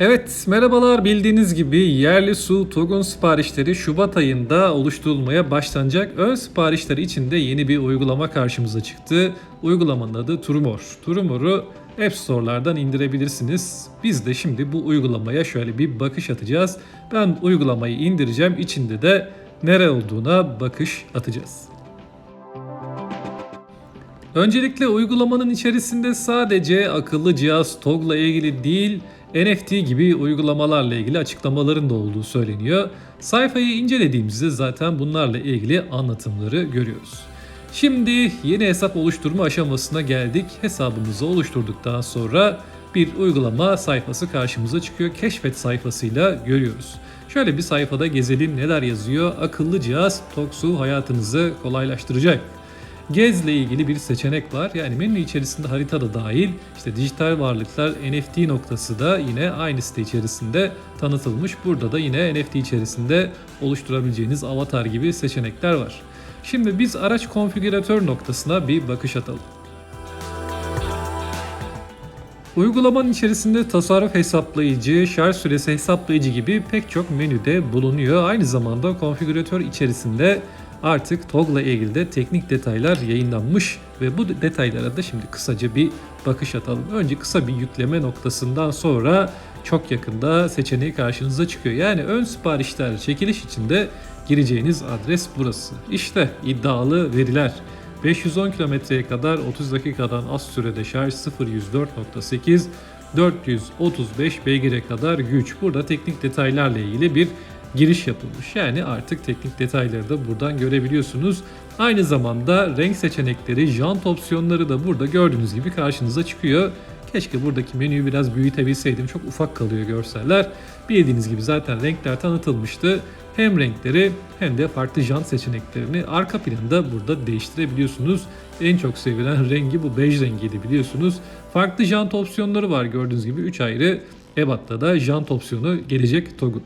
Evet, merhabalar. Bildiğiniz gibi yerli su TOG'un siparişleri Şubat ayında oluşturulmaya başlanacak. Ön siparişler için de yeni bir uygulama karşımıza çıktı. Uygulamanın adı Turumor. Turumor'u App Store'lardan indirebilirsiniz. Biz de şimdi bu uygulamaya şöyle bir bakış atacağız. Ben uygulamayı indireceğim. İçinde de nere olduğuna bakış atacağız. Öncelikle uygulamanın içerisinde sadece akıllı cihaz TOG'la ilgili değil, NFT gibi uygulamalarla ilgili açıklamaların da olduğu söyleniyor. Sayfayı incelediğimizde zaten bunlarla ilgili anlatımları görüyoruz. Şimdi yeni hesap oluşturma aşamasına geldik. Hesabımızı oluşturduktan sonra bir uygulama sayfası karşımıza çıkıyor. Keşfet sayfasıyla görüyoruz. Şöyle bir sayfada gezelim neler yazıyor. Akıllı cihaz TOGSU hayatınızı kolaylaştıracak. Gezle ilgili bir seçenek var. Yani menü içerisinde harita da dahil. İşte dijital varlıklar NFT noktası da yine aynı site içerisinde tanıtılmış. Burada da yine NFT içerisinde oluşturabileceğiniz avatar gibi seçenekler var. Şimdi biz araç konfigüratör noktasına bir bakış atalım. Uygulamanın içerisinde tasarruf hesaplayıcı, şarj süresi hesaplayıcı gibi pek çok menüde bulunuyor. Aynı zamanda konfigüratör içerisinde artık TOG'la ilgili de teknik detaylar yayınlanmış ve bu detaylara da şimdi kısaca bir bakış atalım. Önce kısa bir yükleme noktasından sonra çok yakında seçeneği karşınıza çıkıyor. Yani ön siparişler çekiliş için de gireceğiniz adres burası. İşte iddialı veriler. 510 kilometreye kadar 30 dakikadan az sürede şarj 0-104.8 435 beygire kadar güç. Burada teknik detaylarla ilgili bir giriş yapılmış. Yani artık teknik detayları da buradan görebiliyorsunuz. Aynı zamanda renk seçenekleri, jant opsiyonları da burada gördüğünüz gibi karşınıza çıkıyor. Keşke buradaki menüyü biraz büyütebilseydim. Çok ufak kalıyor görseller. Bildiğiniz gibi zaten renkler tanıtılmıştı. Hem renkleri hem de farklı jant seçeneklerini arka planda burada değiştirebiliyorsunuz. En çok sevilen rengi bu bej rengiydi biliyorsunuz. Farklı jant opsiyonları var gördüğünüz gibi 3 ayrı ebatta da jant opsiyonu gelecek TOG'un.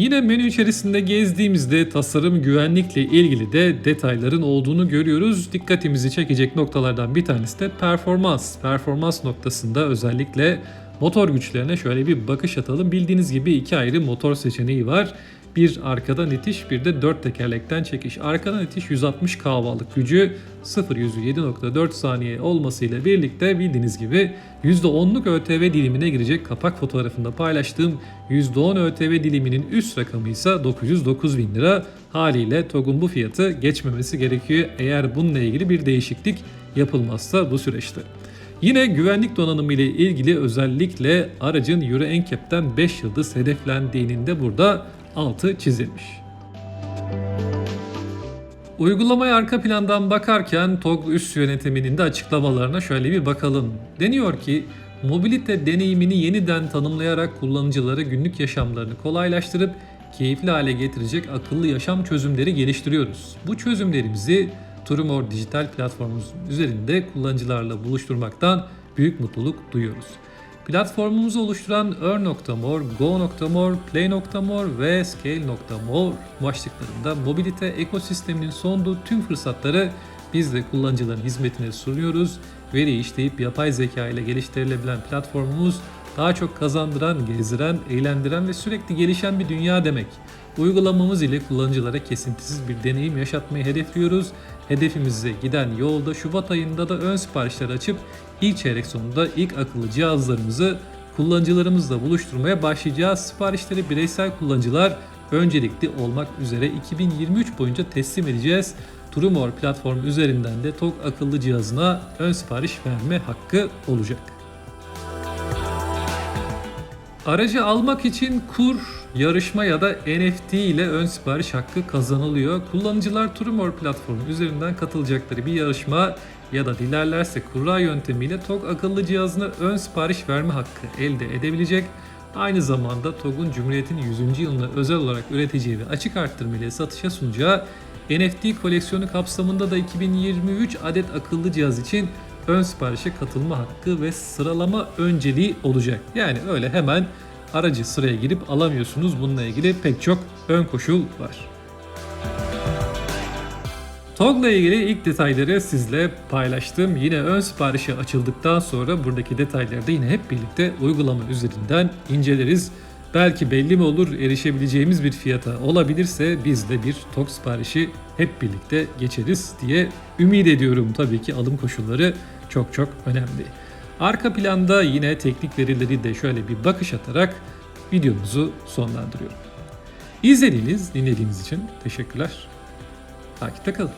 Yine menü içerisinde gezdiğimizde tasarım güvenlikle ilgili de detayların olduğunu görüyoruz. Dikkatimizi çekecek noktalardan bir tanesi de performans. Performans noktasında özellikle motor güçlerine şöyle bir bakış atalım. Bildiğiniz gibi iki ayrı motor seçeneği var. Bir arkadan itiş bir de dört tekerlekten çekiş. Arkadan itiş 160 kW'lık gücü 0 yüzü 7.4 saniye olmasıyla birlikte bildiğiniz gibi %10'luk ÖTV dilimine girecek kapak fotoğrafında paylaştığım %10 ÖTV diliminin üst rakamı ise 909 bin lira. Haliyle TOG'un bu fiyatı geçmemesi gerekiyor eğer bununla ilgili bir değişiklik yapılmazsa bu süreçte. Yine güvenlik donanımı ile ilgili özellikle aracın Euro NCAP'ten 5 yıldız hedeflendiğinin de burada altı çizilmiş. Uygulamaya arka plandan bakarken TOG üst yönetiminin de açıklamalarına şöyle bir bakalım. Deniyor ki mobilite deneyimini yeniden tanımlayarak kullanıcılara günlük yaşamlarını kolaylaştırıp keyifli hale getirecek akıllı yaşam çözümleri geliştiriyoruz. Bu çözümlerimizi Turumor dijital platformumuz üzerinde kullanıcılarla buluşturmaktan büyük mutluluk duyuyoruz. Platformumuzu oluşturan Earn.more, Go.more, Play.more ve Scale.more başlıklarında mobilite ekosisteminin sunduğu tüm fırsatları biz de kullanıcıların hizmetine sunuyoruz. Veri işleyip yapay zeka ile geliştirilebilen platformumuz daha çok kazandıran, gezdiren, eğlendiren ve sürekli gelişen bir dünya demek. Uygulamamız ile kullanıcılara kesintisiz bir deneyim yaşatmayı hedefliyoruz. Hedefimize giden yolda Şubat ayında da ön siparişler açıp ilk çeyrek sonunda ilk akıllı cihazlarımızı kullanıcılarımızla buluşturmaya başlayacağız. Siparişleri bireysel kullanıcılar öncelikli olmak üzere 2023 boyunca teslim edeceğiz. Turumor platformu üzerinden de TOG akıllı cihazına ön sipariş verme hakkı olacak. Aracı almak için kur, yarışma ya da NFT ile ön sipariş hakkı kazanılıyor. Kullanıcılar Turumor platformu üzerinden katılacakları bir yarışma ya da dilerlerse kura yöntemiyle TOG akıllı cihazına ön sipariş verme hakkı elde edebilecek. Aynı zamanda TOG'un Cumhuriyet'in 100. yılına özel olarak üreteceği ve açık arttırma ile satışa sunacağı NFT koleksiyonu kapsamında da 2023 adet akıllı cihaz için ön siparişe katılma hakkı ve sıralama önceliği olacak. Yani öyle hemen aracı sıraya girip alamıyorsunuz. Bununla ilgili pek çok ön koşul var. TOG'la ilgili ilk detayları sizle paylaştım. Yine ön siparişi açıldıktan sonra buradaki detayları da yine hep birlikte uygulama üzerinden inceleriz. Belki belli mi olur erişebileceğimiz bir fiyata olabilirse biz de bir TOG siparişi hep birlikte geçeriz diye ümit ediyorum. Tabii ki alım koşulları çok çok önemli. Arka planda yine teknik verileri de şöyle bir bakış atarak videomuzu sonlandırıyorum. İzlediğiniz, dinlediğiniz için teşekkürler. Takipte kalın.